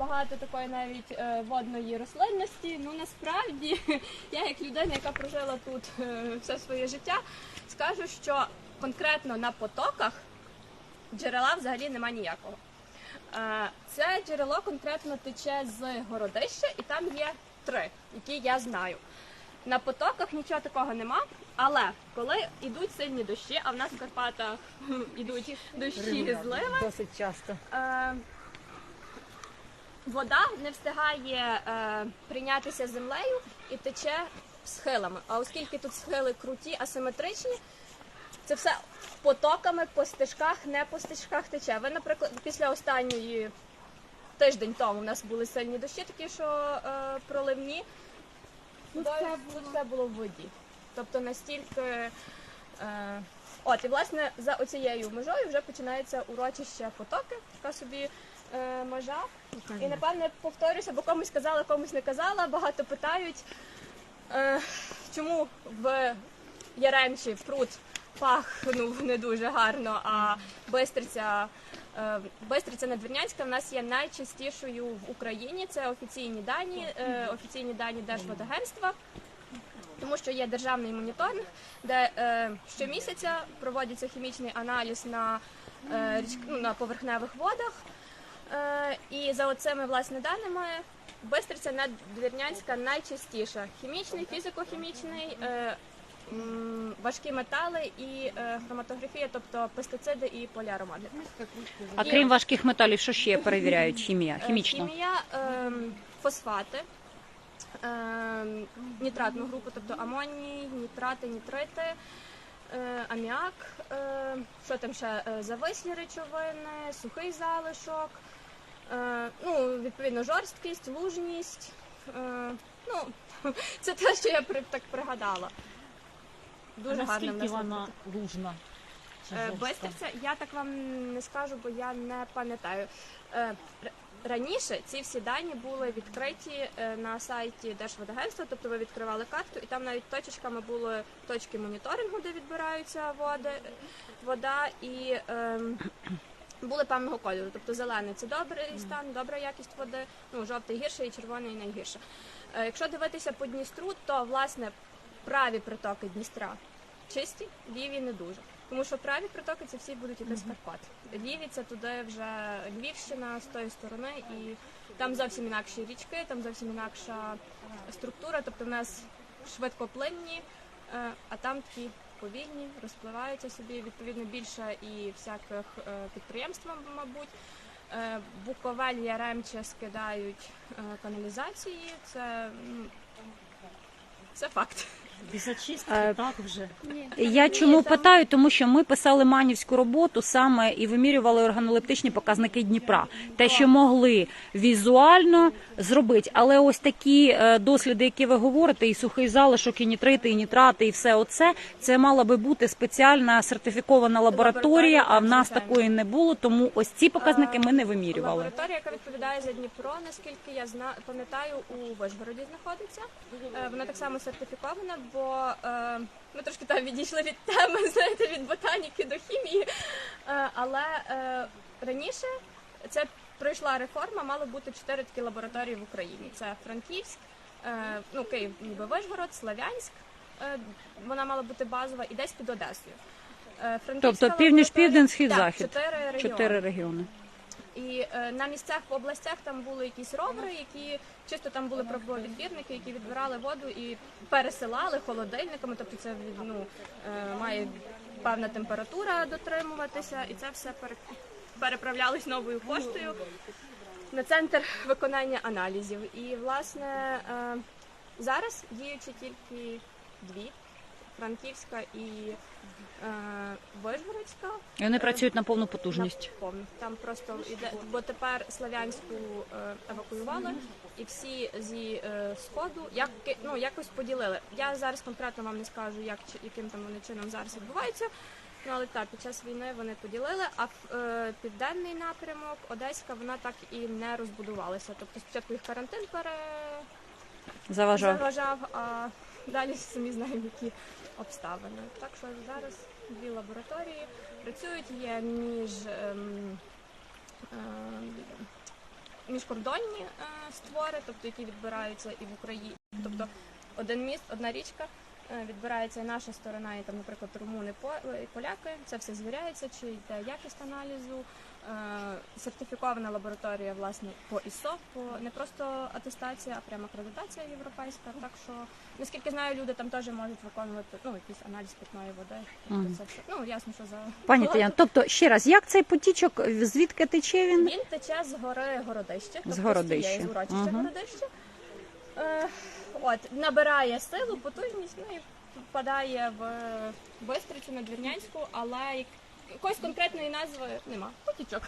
багато такої навіть е, водної рослинності. Ну насправді я як людина, яка прожила тут е, все своє життя, скажу, що конкретно на потоках джерела взагалі нема ніякого. Е, Це джерело конкретно тече з городища, і там є три, які я знаю. На потоках нічого такого нема, але коли йдуть сильні дощі, а в нас в Карпатах йдуть дощі зливи, Досить часто. Вода не встигає е, прийнятися землею і тече схилами. А оскільки тут схили круті, асиметричні, це все потоками по стежках, не по стежках тече. Ви, наприклад, після останньої тиждень тому у нас були сильні дощі, такі, що е, проливні. Тут все, тут все було в воді. Тобто настільки. Е, от, і власне за оцією межою вже починається урочище потоки, така собі е, межа. І напевне повторюся, бо комусь казала, комусь не казала. Багато питають, е, чому в Яремчі пруд пахнув не дуже гарно, а Бистриця, е, Бистриця Надвірнянська в нас є найчастішою в Україні. Це офіційні дані, е, офіційні дані Держводагентства. Тому що є державний моніторинг, де е, щомісяця проводиться хімічний аналіз на, е, річ, ну, на поверхневих водах. Е, і за оцими власне даними Бистриця Надвірнянська найчастіша. Хімічний, фізико-хімічний, е, важкі метали і е, хроматографія, тобто пестициди і поліаромати. А крім важких металів, що ще перевіряють? Хімія, хімічно. Хімія, ем, фосфати, ем, нітратну групу, тобто амоній, нітрати, нітрити, аміак, що там ще завислі речовини, сухий залишок, ну, відповідно, жорсткість, лужність. Е, ну, це те, що я так пригадала. Дуже гарно в нас вона лужна? Е. Бистриця, я так вам не скажу, бо я не пам'ятаю. Е, Раніше ці всі дані були відкриті е, на сайті Держводагентства, тобто ви відкривали карту, і там навіть точечками були точки моніторингу, де відбираються води, вода, і ем, були певного кольору. Тобто зелений це добрий стан, добра якість води, ну жовтий гірше і червоний найгірше. Е, Якщо дивитися по Дністру, то власне праві притоки Дністра чисті, ліві не дуже. Тому що праві притоки це всі будуть з Карпат. Ліві це туди вже Львівщина з тої сторони, і там зовсім інакші річки, там зовсім інакша структура. Тобто в нас швидкоплинні, е, а там такі повільні, розпливаються собі. Відповідно більше і всяких е, підприємств, мабуть. Е, Буковель, Яремче скидають е, каналізації. Це, це факт. Після чистки Е, так вже. Я чому питаю? Тому що ми писали манівську роботу саме і вимірювали органолептичні показники Дніпра, те, що могли візуально зробити. Але ось такі е, досліди, які ви говорите, і сухий залишок, і нітрити, і нітрати, і все оце, це мала би бути спеціальна сертифікована лабораторія. А в нас такої не було. Тому ось ці показники ми не вимірювали. Лабораторія, яка відповідає за Дніпро, наскільки я зна пам'ятаю, у Вишгороді знаходиться. Е, Вона так само сертифікована, бо е, ми трошки там відійшли від теми, знаєте, від ботаніки до хімії. Е, але е, раніше це пройшла реформа, мало бути чотири такі лабораторії в Україні. Це Франківськ, е, ну Київ, ніби Вишгород, Славянськ. е, Вона мала бути базова і десь під Одесою. Е, Франківська Тобто північ, лабораторія- південь, схід, Так, захід. Чотири регіони. Чотири регіони. І е, на місцях в областях там були якісь ровери, які чисто там були пробовідбірники, які відбирали воду і пересилали холодильниками. Тобто це ну, е, має певна температура дотримуватися, і це все пере- переправлялось новою поштою на центр виконання аналізів. І власне е, зараз діючі тільки дві: Франківська і е, Вишгородська. І вони працюють на повну потужність. На повну. Там просто іде, бо тепер Славянську е, евакуювали, і всі зі е, сходу як ну якось поділили. Я зараз конкретно вам не скажу, як яким там вони чином зараз відбувається. Ну але так, під час війни вони поділили. А е, південний напрямок, Одеська, вона так і не розбудувалася. Тобто спочатку їх карантин пере Заважав. заважав, а далі самі знаємо, які обставини. Так що зараз дві лабораторії працюють, є між ем, ем, міжкордонні е, створи, тобто які відбираються і в Україні. Тобто один міст, одна річка. е, Відбирається і наша сторона, і там, наприклад, румуни, по- поляки. Це все звіряється, чи йде якість аналізу, сертифікована лабораторія власне по ІСО, по не просто атестація, а прямо акредитація європейська. Так що наскільки знаю, люди там теж можуть виконувати ну якийсь аналіз питної води. Тобто це все ну ясно, що за Пані Тетяна, тобто ще раз, як цей потічок, звідки тече він? він тече з гори Городище, тобто з урочища Мгм. Городище. Е, от, набирає силу, потужність, ну і впадає в Бистрицю на Двірнянську, але як- якоїсь конкретної назви нема. Потічок.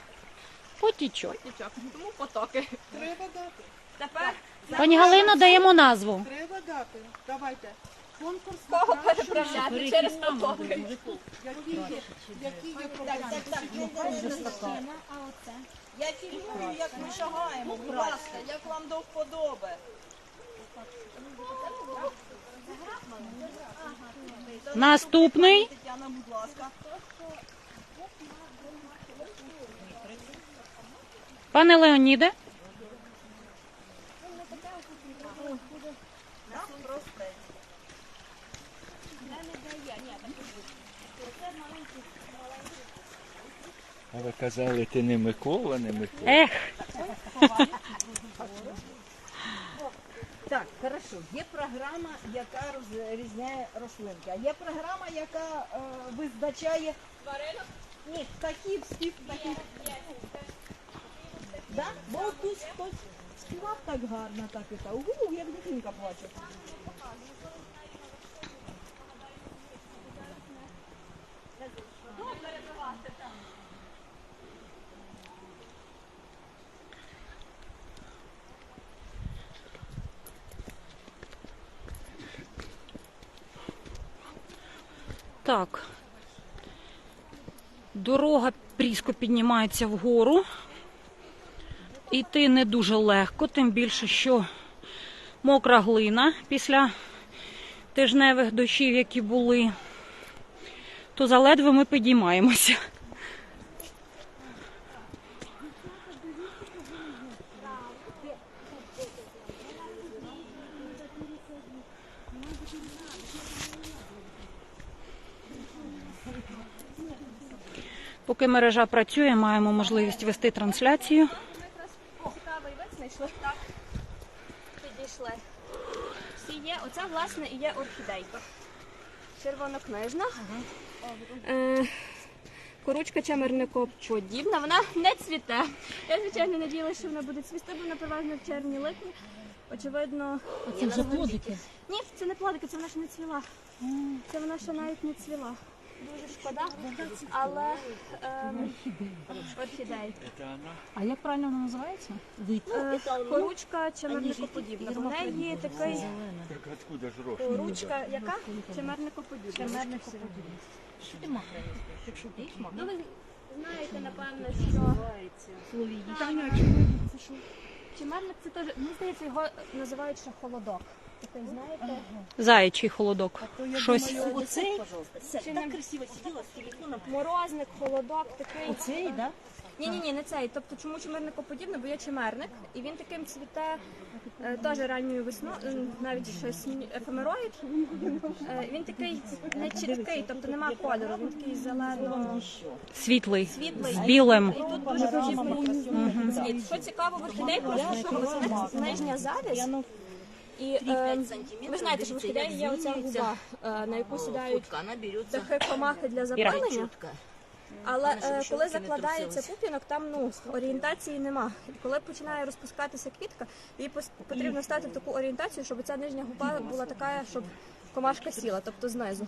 Потічок. Потічок. Тому потоки. Треба дати. Тепер Пані Галино, даємо назву. Треба дати. Давайте. Конкурс кого переправляти через потоки. Які є, які є пропозиції? Я фільмую, як ми шагаємо, будь ласка, як вам до вподоби. Наступний. Тетяна, будь ласка. Пане Леоніде. А ви казали, ти не Микола, не Микола. Ех, Так, хорошо. Є програма, яка розрізняє рослинки. А є програма, яка е, визначає ні, птахів, спів птахів. Да? Бо хтось хтось співав так гарно, так і так. Угу, як дитинка плаче. так. Дорога різко піднімається вгору. Іти не дуже легко, тим більше, що мокра глина після тижневих дощів, які були, то заледве ми підіймаємося. Поки мережа працює, маємо можливість вести трансляцію. Ми якраз цікавий вид знайшли. Так. Підійшли. Всі є. Оце, власне, і є орхідейка. Червонокнижна. Е, Коручка чемерникоподібна. Вона не цвіте. Я, звичайно, надіялася, що вона буде цвісти, бо вона переважно в червні липні. Очевидно, Це вже плодики. ні, це не плодики, це вона ще не цвіла. Це вона ще навіть не цвіла. Дуже шкода, але ем, орхідей. А як правильно вона називається? Е, Коручка чемерникоподібна. В неї такий Так откуда ж рожь? ручка, яка чемерникоподібна. Чемерникоподібна. Ну ви знаєте, напевно, що чемерник це теж, мені здається, його називають ще холодок. Заячий холодок. Щось. Оцей? не красиво сиділа з телефоном. морозник, холодок, такий. Оцей, так? Ні, ні, ні, не цей. Тобто, чому чимерникоподібне? Бо є чимерник, і він таким цвіте е, теж ранньою весною, е, навіть щось ефемероїд. Е, він такий не чіткий, тобто нема кольору, він такий зелено Світлий. світлий. З білим. І тут дуже подібний цвіт. Що цікаво в орхідей, що нижня завість. І е, ви знаєте, що в орхідеї є оця губа, е, на яку сідають птахи комахи для запалення. Але е, коли закладається пупінок, там ну орієнтації нема. І коли починає розпускатися квітка, їй пос- потрібно стати в таку орієнтацію, щоб ця нижня губа була така, щоб комашка сіла, тобто знизу.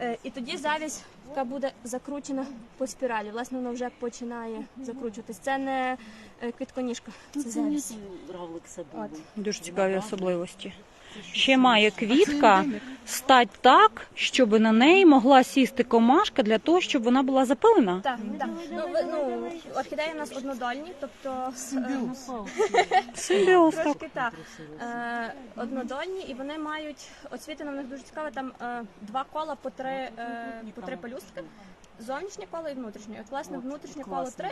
Е, і тоді завість така буде закручена по спіралі. Власне, вона вже починає закручуватись. Це не е, квітконіжка, це завість. От. Дуже цікаві особливості. Ще має квітка стать так, щоб на неї могла сісти комашка для того, щоб вона була запилена. Так, так. Ну, ви- ну, орхідеї в нас однодольні, тобто е, Симбіоз так. Трошки так. Е, однодольні, і вони мають освітлено в них дуже цікаве. Там е, два кола по три, е, по три пелюстки. Зовнішнє коло і внутрішнє. От, власне, внутрішнє коло три,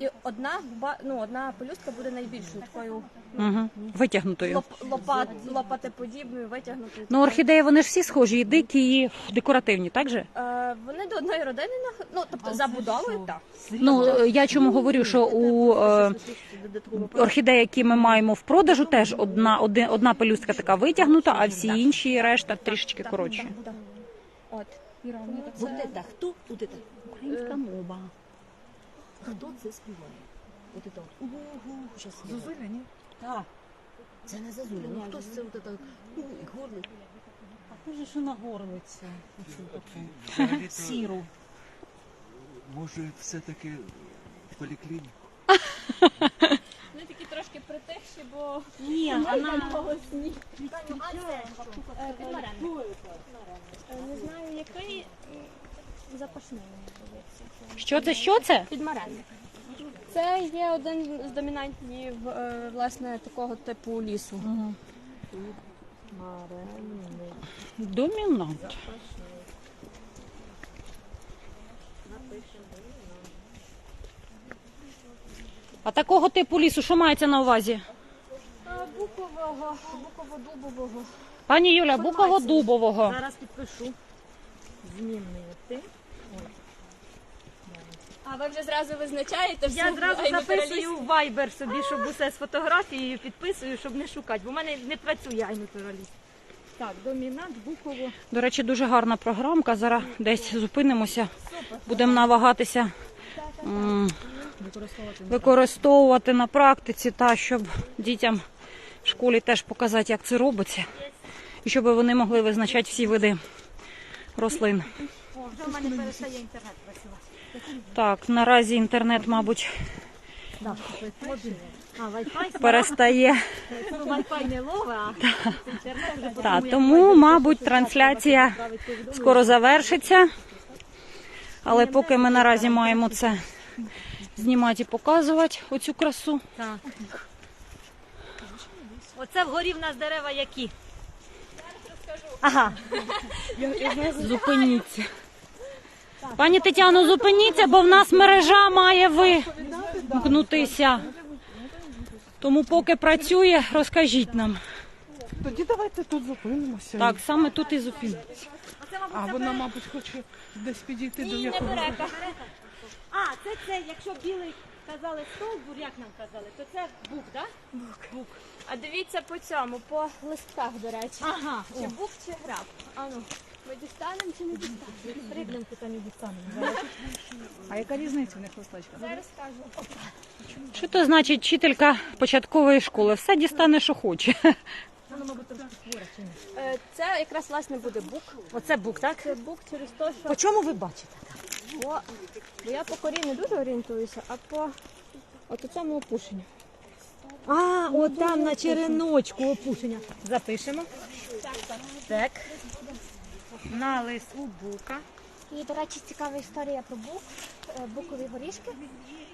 І одна ба- ну, одна пелюстка буде найбільшою такою Угу. Витягнутою. лоп, лопат, лопатеподібною, витягнутою. Ну, орхідеї вони ж всі схожі, і дикі, і декоративні, так же? Е, вони до одної родини, нах- ну тобто забудовою, так. Ну, е, я чому говорю, що у е, орхідеї, які ми маємо в продажу, теж одна, один, одна пелюстка така витягнута, а всі інші решта трішечки коротші. От. Вот это, хто? Вот это. Українська мова. Хто це співає? Вот это. вот. Угу, я. Зозуля, ні? Так. Це не Зазуля. Ну хто це вот это? Ой, горло. Може, що на горлиці. Взагалі-то, Сіру. Може, все-таки в поліклініку? Вони такі трошки притихші, бо Ні, вона... голосні. Не знаю, який здається. Що це? Що це? Підмаренник. Це є один з домінантів е, власне такого типу лісу. Домінант. А такого типу лісу, що мається на увазі? Букового, буково-дубового. Пані Юля, буково-дубового. Зараз підпишу. Змінний ти. А ви вже зразу визначаєте всю Я зразу записую в Viber собі, щоб усе з фотографією підписую, щоб не шукати, бо в мене не працює айнатураліст. Так, домінант, буково. До речі, дуже гарна програмка. Зараз десь зупинимося. Будемо навагатися м, використовувати на практиці, та щоб дітям в школі теж показати, як це робиться, і щоб вони могли визначати всі види рослин. О, вже в мене перестає інтернет. Так, наразі інтернет, мабуть, перестає. Та, тому, мабуть, трансляція скоро завершиться. Але поки ми наразі маємо це знімати і показувати оцю красу. Так. Оце вгорі в нас дерева які? Ага. Зупиніться. Пані Тетяно, зупиніться, бо в нас мережа має вимкнутися. Тому поки працює, розкажіть нам. Тоді давайте тут зупинимося. Так, саме тут і зупиніться. А вона, мабуть, хоче десь підійти до Ні, не якого. берека. А, це це, якщо білий казали стовбур, як нам казали, то це бук, так? А дивіться по цьому, по листках, до речі. Ага. Чи бук, чи граб. А ну, ми дістанемо чи не дістанемо? Стріблянку там і дістанемо. А яка різниця в них листочка? Зараз скажу. Що то значить вчителька початкової школи? Все дістане, що хоче. Е, Це якраз власне буде бук. Оце бук, так? Це бук через те, що По чому ви бачите? бо, бо я по корі не дуже орієнтуюся, а по от у цьому опушенню. А, от там на череночку опушення. Запишемо. Так. На лису бука. І, до речі, цікава історія про бук, е, букові горішки.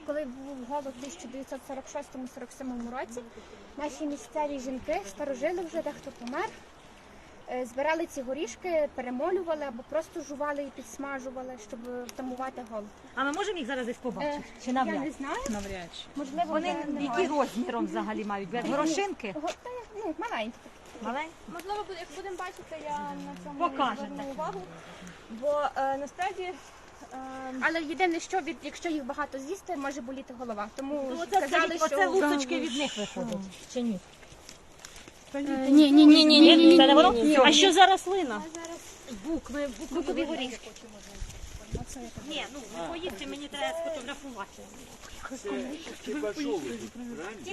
Коли був голод у 1946-47 році, наші місцеві жінки старожили вже, дехто помер. е, Збирали ці горішки, перемолювали або просто жували і підсмажували, щоб втамувати голод. А ми можемо їх зараз десь побачити? Е, Чи Я не знаю, Навряд чи. можливо, Вони які розміром взагалі мають? Горошинки? Го- ну, маленькі. Маленькі? Можливо, буде- як будемо бачити, я на цьому Покажете. зверну увагу. Бо е, насправді. е, але єдине, що від якщо їх багато з'їсти, може боліти голова. Тому Ну, Оце, сказали, оце, що оце лусочки від них виходять. Чи ні? Ні, ні, ні, ні, ні, ні, Це не воно? ні. А що за рослина? букові горішки. Ні, ну ви поїдьте, мені треба сфотографувати.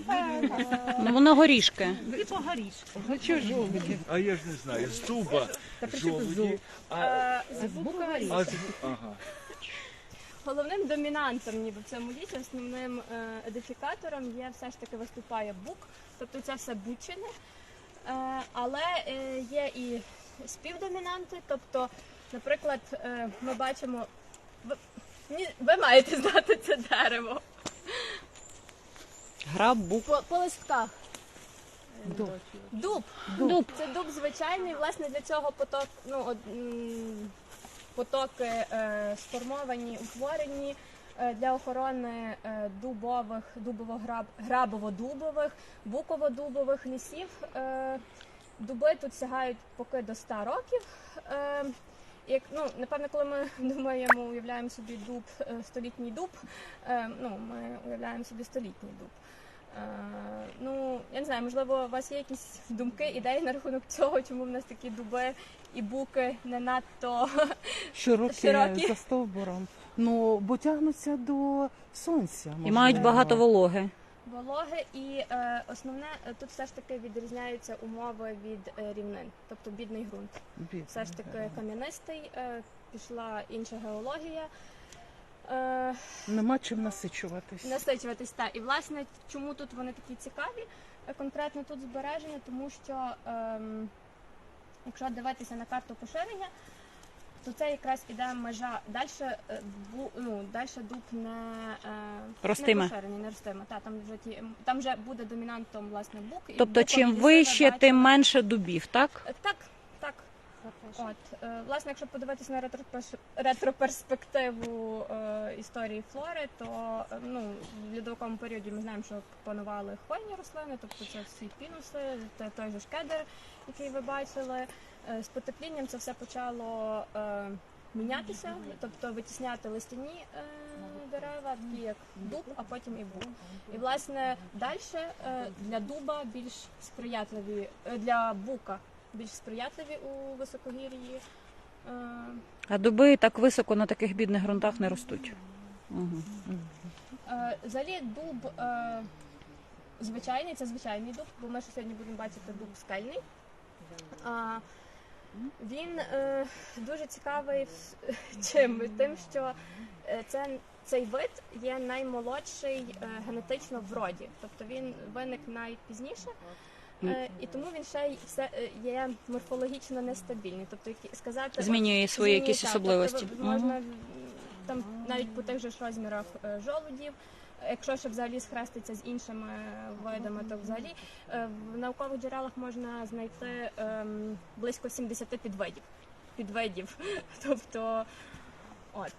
Е, Ну, воно горішки. І по горішку. А чого жовті? А я ж не знаю, з дуба а, е, з букові. а з... Ага. Головним домінантом ніби в цьому лісі, основним е, едифікатором є все ж таки виступає бук, тобто це все бучини. Е, але е, є і співдомінанти, тобто, наприклад, е, ми бачимо. Ви, ви маєте знати це дерево. Граб, бук. По, по листках. Дуб. Дуб. Це дуб звичайний. Власне, для цього поток, ну, м, потоки е, сформовані, утворені е, для охорони е, дубових, дубово-граб, грабово-дубових, буково-дубових лісів. Е, Дуби тут сягають поки до 100 років. Е, Як, ну, напевно, коли ми думаємо, уявляємо собі дуб, е, столітній дуб, е, ну, ми уявляємо собі столітній дуб. Е, ну, я не знаю, можливо, у вас є якісь думки, ідеї на рахунок цього, чому в нас такі дуби і буки не надто Широкі, Широкі. за стовбуром. Ну, бо тягнуться до сонця. І мають багато вологи. Вологи. І е, основне е, тут все ж таки відрізняються умови від е, рівнин, тобто бідний ґрунт. Бідно. Все ж таки кам'янистий, е, пішла інша геологія. Е, Нема чим насичуватись. насичуватись та і власне чому тут вони такі цікаві? е, Конкретно тут збереження, тому що ем, якщо дивитися на карту поширення, то це якраз іде межа далі бу, ну, далі дуб не, е, Ростиме. не поширений, не ростиме. Та, там вже ті там вже буде домінантом власне бук. і Тобто, чим вище, ми тим менше дубів, так? Е, Так, так. От, е, власне, якщо подивитися на ретропеш- ретроперспективу е, історії флори, то е, ну, в льодовому періоді ми знаємо, що панували хвойні рослини, тобто це всі пінуси, те- той же ж кедр, який ви бачили. Е, з потеплінням це все почало е, мінятися, тобто витісняти листяні е, дерева, такі як дуб, а потім і бук. І власне далі для дуба більш сприятливі, е, для бука більш сприятливі у високогір'ї. Е, А дуби так високо на таких бідних ґрунтах не ростуть. Угу. е, Взагалі дуб е, звичайний, це звичайний дуб, бо ми ще сьогодні будемо бачити дуб скельний. А, він е, дуже цікавий чим? Тим, що е, це, цей вид є наймолодший е, генетично в роді. Тобто він виник найпізніше. Е, і тому він ще й все е, є морфологічно нестабільний. Тобто, які- сказати Змінює свої Змінює, якісь так. особливості. Тобто, можна там навіть по тих же ж розмірах е, жолудів. Якщо ще взагалі схреститься з іншими видами, то взагалі е, в наукових джерелах можна знайти ем, близько 70 підвидів. Підвидів. Тобто, от.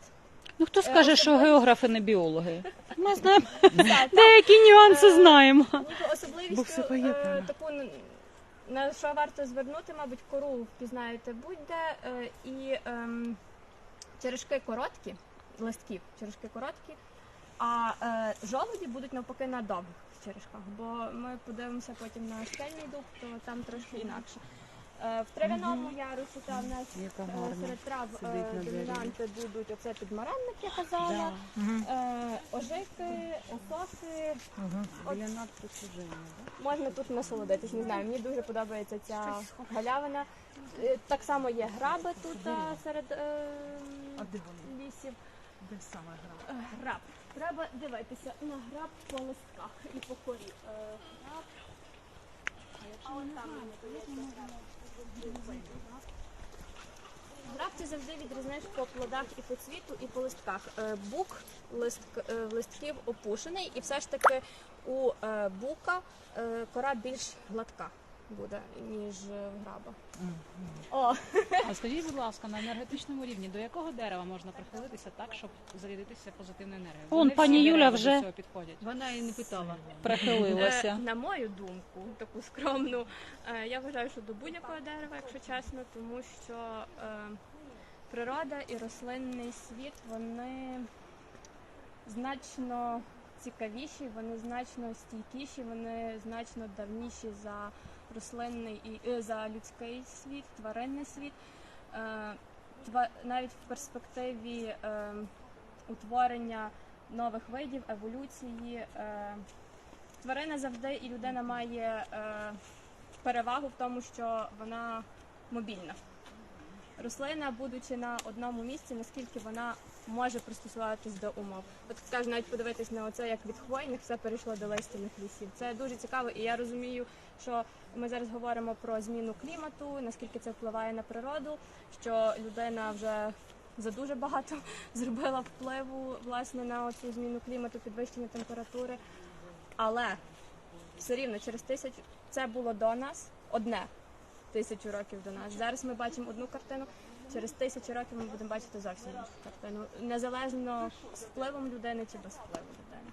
Ну хто скаже, що географи не біологи? Ми знаємо деякі нюанси знаємо. Особливість е, таку на що варто звернути, мабуть, кору впізнаєте будь-де. е, І ем, черешки короткі, листків, черешки короткі, а е, жолуді будуть навпаки на довгих черешках. Бо ми подивимося потім на скельний дуб, то там трошки інакше. Е, В трав'яному ярусі там у нас Яка е, гарна. серед трав е, Сидить на дереві. домінанти будуть оце підмаренник, я казала, е, ожики, осоки, От. Можна тут насолодитись, не знаю. Мені дуже подобається ця галявина. Е, Так само є граби тут е, серед е, лісів. Де саме гра? Е, Граб. Треба дивитися на граб по листках і по корі. Е, Граб. А мені здається, граб. Граб ти завжди відрізниш по плодах і по цвіту, і по листках. Е, Бук лист, е, листків опушений, і все ж таки у е, бука е, кора більш гладка буде, ніж е, в граба. О, А скажіть, будь ласка, на енергетичному рівні до якого дерева можна прихилитися так, щоб зарядитися позитивною енергією? Вон, пані всі Юля дерева вже- до цього підходять. Вона і не питала. Прихилилася. Е, на мою думку, таку скромну, е, я вважаю, що до будь-якого дерева, якщо чесно, тому що е, природа і рослинний світ вони значно цікавіші, вони значно стійкіші, вони значно давніші за рослинний і е, за людський світ, тваринний світ. Е, навіть в перспективі е, утворення нових видів, еволюції. Тварина завжди і людина має перевагу в тому, що вона мобільна. Рослина, будучи на одному місці, наскільки вона може пристосуватись до умов. От скажу, навіть подивитись на оце, як від хвойних все перейшло до листяних лісів. Це дуже цікаво, і я розумію, що ми зараз говоримо про зміну клімату, наскільки це впливає на природу, що людина вже за дуже багато зробила впливу власне на цю зміну клімату, підвищення температури. Але все рівно через тисячу це було до нас одне тисячу років до нас. Зараз ми бачимо одну картину. через тисячу років ми будемо бачити зовсім іншу картину. Незалежно з впливом людини чи без впливу людини.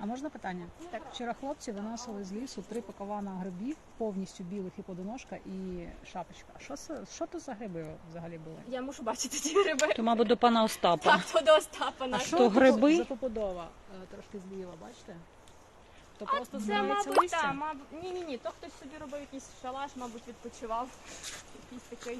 А можна питання? Так. Вчора хлопці виносили з лісу три пакована грибів, повністю білих і подоножка, і шапочка. Що це що то за гриби взагалі були? Я мушу бачити ті гриби. То, мабуть, до пана Остапа. Так, то до Остапа А що то гриби? за побудова е, трошки зліва, бачите? То просто Це, мабуть, листя? так, мабуть, ні, ні, ні. То хтось собі робив якийсь шалаш, мабуть, відпочивав. Якийсь такий